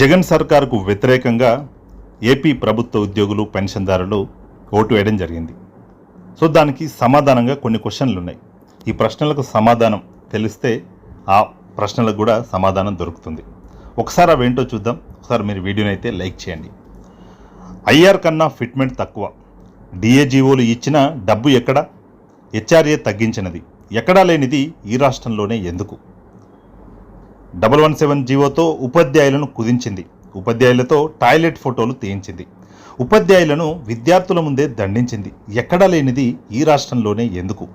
జగన్ సర్కారుకు వ్యతిరేకంగా ఏపీ ప్రభుత్వ ఉద్యోగులు పెన్షన్దారులు ఓటు వేయడం జరిగింది. సో దానికి సమాధానంగా కొన్ని క్వశ్చన్లు ఉన్నాయి. ఈ ప్రశ్నలకు సమాధానం తెలిస్తే ఆ ప్రశ్నలకు కూడా సమాధానం దొరుకుతుంది. ఒకసారి అవేంటో చూద్దాం. ఒకసారి మీరు వీడియోని అయితే లైక్ చేయండి. ఐఆర్ కన్నా ఫిట్మెంట్ తక్కువ. డిఏజీఓలు ఇచ్చిన డబ్బు ఎక్కడ? హెచ్ఆర్ఏ తగ్గించినది. ఎక్కడా లేనిది ఈ రాష్ట్రంలోనే ఎందుకు? డబల్ వన్ సెవెన్ జీవోతో ఉపాధ్యాయులను కుదించింది. ఉపాధ్యాయులతో టాయిలెట్ ఫోటోలు తీయించింది. ఉపాధ్యాయులను విద్యార్థుల ముందే దండించింది. ఎక్కడా లేనిది ఈ రాష్ట్రంలోనే ఎందుకు?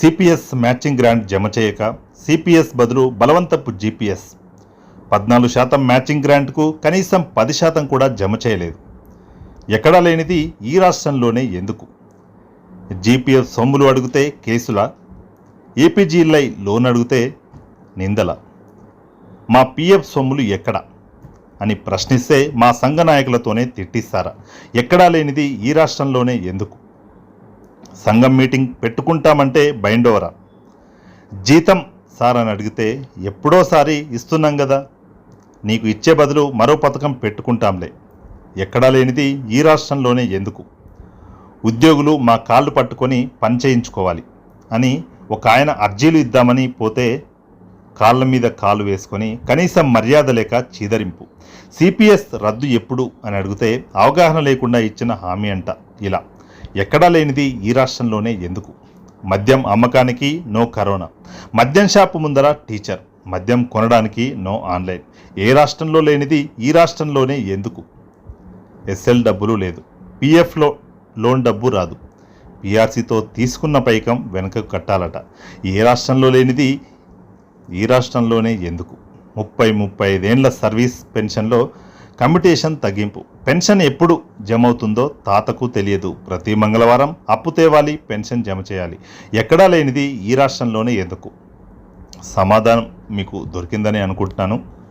సిపిఎస్ మ్యాచింగ్ గ్రాంట్ జమ చేయక సిపిఎస్ బదులు బలవంతపు జీపీఎస్. పద్నాలుగు శాతం మ్యాచింగ్ గ్రాంట్కు కనీసం పది శాతం కూడా జమ చేయలేదు. ఎక్కడా లేనిది ఈ రాష్ట్రంలోనే ఎందుకు? జీపీఎఫ్ సొమ్ములు అడిగితే కేసుల? ఏపీజీలై లోన్ అడిగితే నిందల? మా పీఎఫ్ సొమ్ములు ఎక్కడ? అని ప్రశ్నిస్తే మా సంఘ నాయకులతోనే తిట్టిస్తారా? ఎక్కడా లేనిది ఈ రాష్ట్రంలోనే ఎందుకు? సంఘం మీటింగ్ పెట్టుకుంటామంటే బైండోవరా జీతం సార్ అని అడిగితే ఎప్పుడోసారి ఇస్తున్నాం కదా నీకు ఇచ్చే బదులు మరో పథకం పెట్టుకుంటాంలే. ఎక్కడా లేనిది ఈ రాష్ట్రంలోనే ఎందుకు? ఉద్యోగులు మా కాళ్ళు పట్టుకొని పని చేయించుకోవాలి అని ఒక ఆయన అర్జీలు ఇద్దామని పోతే కాళ్ళ మీద కాలు వేసుకొని కనీసం మర్యాద లేక చీదరింపు. సిపిఎస్ రద్దు ఎప్పుడు? అని అడిగితే అవగాహన లేకుండా ఇచ్చిన హామీ అంట ఇలా. ఎక్కడా లేనిది ఈ రాష్ట్రంలోనే ఎందుకు? మద్యం అమ్మకానికి నో కరోనా. మద్యం షాపు ముందర టీచర్. మద్యం కొనడానికి నో ఆన్లైన్. ఏ రాష్ట్రంలో లేనిది ఈ రాష్ట్రంలోనే ఎందుకు? ఎస్ఎల్ డబ్బులు లేదు. పిఎఫ్లో లోన్ డబ్బు రాదు. పిఆర్సీతో తీసుకున్న పైకం వెనకకు కట్టాలట. ఏ రాష్ట్రంలో లేనిది ఈ రాష్ట్రంలోనే ఎందుకు? ముప్పై ముప్పై ఐదేండ్ల సర్వీస్ పెన్షన్లో కమిటేషన్ తగ్గింపు. పెన్షన్ ఎప్పుడు జమ అవుతుందో తాతకు తెలియదు. ప్రతి మంగళవారం అప్పు తేవాలి పెన్షన్ జమ చేయాలి. ఎక్కడా లేనిది ఈ రాష్ట్రంలోనే ఎందుకు? సమాధానం మీకు దొరికిందని అనుకుంటున్నాను.